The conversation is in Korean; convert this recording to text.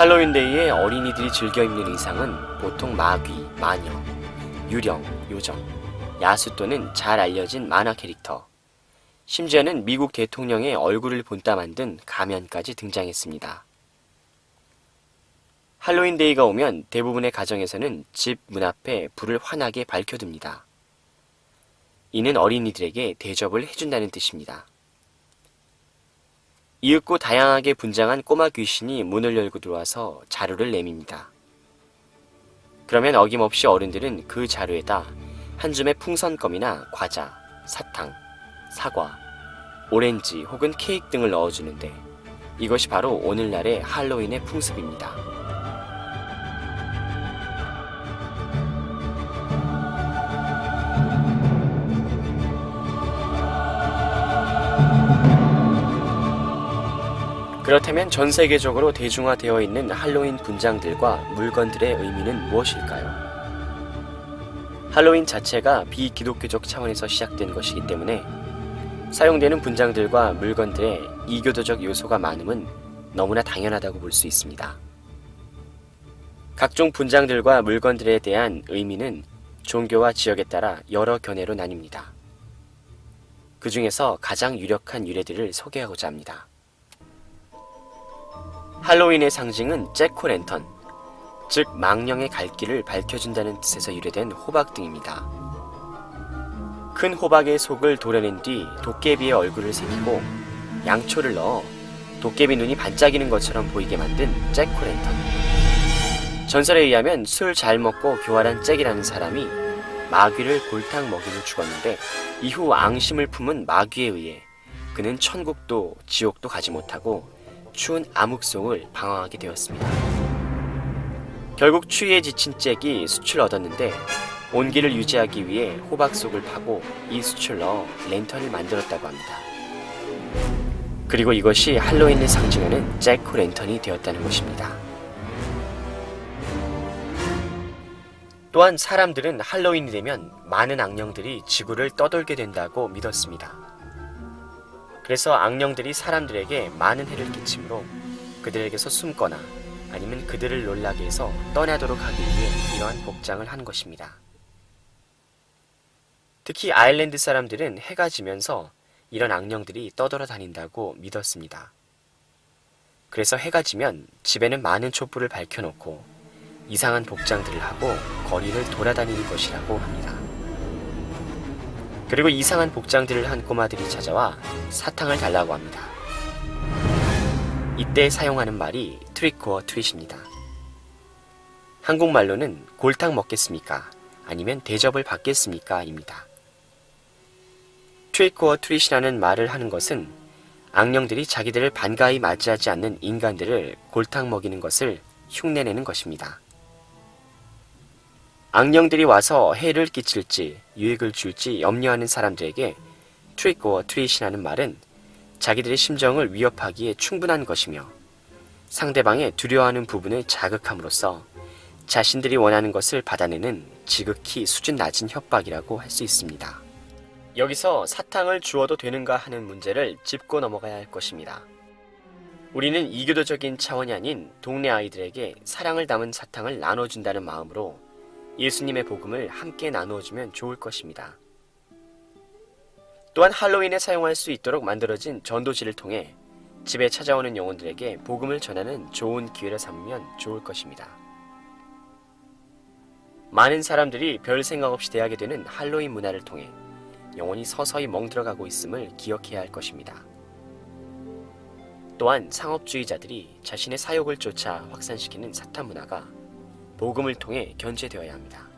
할로윈데이에 어린이들이 즐겨 입는 의상은 보통 마귀, 마녀, 유령, 요정, 야수 또는 잘 알려진 만화 캐릭터, 심지어는 미국 대통령의 얼굴을 본따 만든 가면까지 등장했습니다. 할로윈데이가 오면 대부분의 가정에서는 집 문 앞에 불을 환하게 밝혀둡니다. 이는 어린이들에게 대접을 해준다는 뜻입니다. 이윽고 다양하게 분장한 꼬마 귀신이 문을 열고 들어와서 자루를 내밉니다. 그러면 어김없이 어른들은 그 자루에다 한 줌의 풍선껌이나 과자, 사탕, 사과, 오렌지 혹은 케이크 등을 넣어주는데 이것이 바로 오늘날의 할로윈의 풍습입니다. 그렇다면 전 세계적으로 대중화되어 있는 할로윈 분장들과 물건들의 의미는 무엇일까요? 할로윈 자체가 비기독교적 차원에서 시작된 것이기 때문에 사용되는 분장들과 물건들의 이교도적 요소가 많음은 너무나 당연하다고 볼 수 있습니다. 각종 분장들과 물건들에 대한 의미는 종교와 지역에 따라 여러 견해로 나뉩니다. 그 중에서 가장 유력한 유래들을 소개하고자 합니다. 할로윈의 상징은 잭코랜턴, 즉 망령의 갈 길을 밝혀준다는 뜻에서 유래된 호박등입니다. 큰 호박의 속을 도려낸 뒤 도깨비의 얼굴을 새기고 양초를 넣어 도깨비 눈이 반짝이는 것처럼 보이게 만든 잭코랜턴. 전설에 의하면 술 잘 먹고 교활한 잭이라는 사람이 마귀를 골탕 먹이로 죽었는데 이후 앙심을 품은 마귀에 의해 그는 천국도 지옥도 가지 못하고 추운 암흑송을 방황하게 되었습니다. 결국 추위에 지친 잭이 수출 얻었는데 온기를 유지하기 위해 호박 속을 파고 이 수출 넣어 랜턴을 만들었다고 합니다. 그리고 이것이 할로윈을 상징하는 잭코 랜턴이 되었다는 것입니다. 또한 사람들은 할로윈이 되면 많은 악령들이 지구를 떠돌게 된다고 믿었습니다. 그래서 악령들이 사람들에게 많은 해를 끼치므로 그들에게서 숨거나 아니면 그들을 놀라게 해서 떠나도록 하기 위해 이러한 복장을 한 것입니다. 특히 아일랜드 사람들은 해가 지면서 이런 악령들이 떠돌아 다닌다고 믿었습니다. 그래서 해가 지면 집에는 많은 촛불을 밝혀놓고 이상한 복장들을 하고 거리를 돌아다니는 것이라고 합니다. 그리고 이상한 복장들을 한 꼬마들이 찾아와 사탕을 달라고 합니다. 이때 사용하는 말이 트리코어 트윗입니다. 한국말로는 골탕 먹겠습니까? 아니면 대접을 받겠습니까? 입니다. 트리코어 트윗이라는 말을 하는 것은 악령들이 자기들을 반가이 맞이하지 않는 인간들을 골탕 먹이는 것을 흉내내는 것입니다. 악령들이 와서 해를 끼칠지 유익을 줄지 염려하는 사람들에게 트릭 or 트릿이라는 말은 자기들의 심정을 위협하기에 충분한 것이며 상대방의 두려워하는 부분을 자극함으로써 자신들이 원하는 것을 받아내는 지극히 수준 낮은 협박이라고 할 수 있습니다. 여기서 사탕을 주어도 되는가 하는 문제를 짚고 넘어가야 할 것입니다. 우리는 이교도적인 차원이 아닌 동네 아이들에게 사랑을 담은 사탕을 나눠준다는 마음으로 예수님의 복음을 함께 나누어 주면 좋을 것입니다. 또한 할로윈에 사용할 수 있도록 만들어진 전도지를 통해 집에 찾아오는 영혼들에게 복음을 전하는 좋은 기회를 삼으면 좋을 것입니다. 많은 사람들이 별 생각 없이 대하게 되는 할로윈 문화를 통해 영혼이 서서히 멍들어가고 있음을 기억해야 할 것입니다. 또한 상업주의자들이 자신의 사욕을 쫓아 확산시키는 사탄 문화가 복음을 통해 견제되어야 합니다.